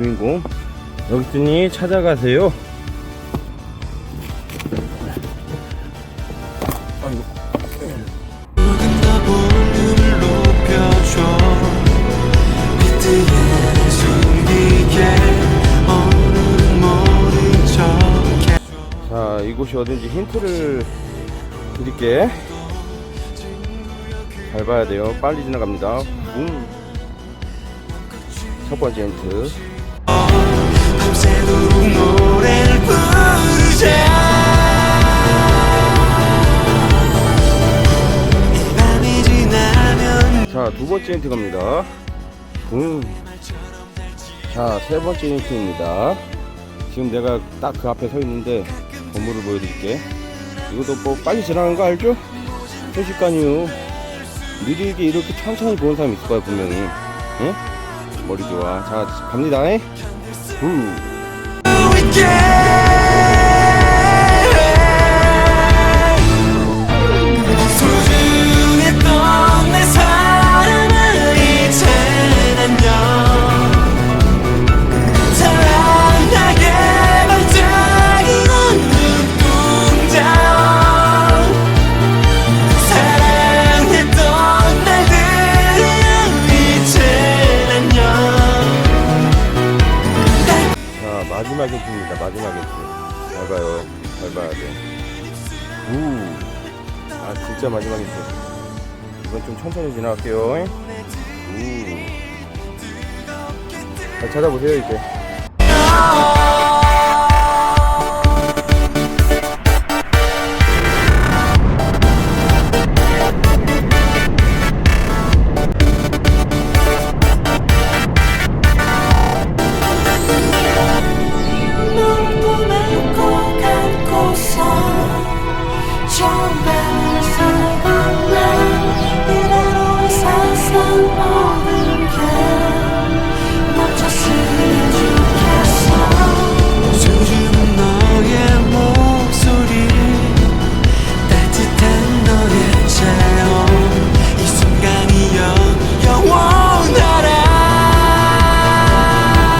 주인공. 있으니 찾아가세요. 이곳이 어딘지 힌트를 드릴게. 잘 봐야 돼요. 빨리 지나갑니다. 붐. 첫 번째 힌트 자. 두 번째 힌트 갑니다. 붐. 자세 번째 힌트입니다. 지금 내가 딱 그 앞에 서 있는데 건물을 보여드릴게. 이것도 뭐 빨리 지나가는 거 알죠? 순식간이요. 느리게 이렇게 천천히 보는 사람 있을 거야 분명히. 응? 머리 좋아. 자 갑니다. 붐. 마지막 힌트입니다. 마지막 힌트 잘 봐요. 잘 봐야 돼 우 아 진짜 마지막 힌트 이건 좀 천천히 지나갈게요. 우 잘 찾아보세요 이제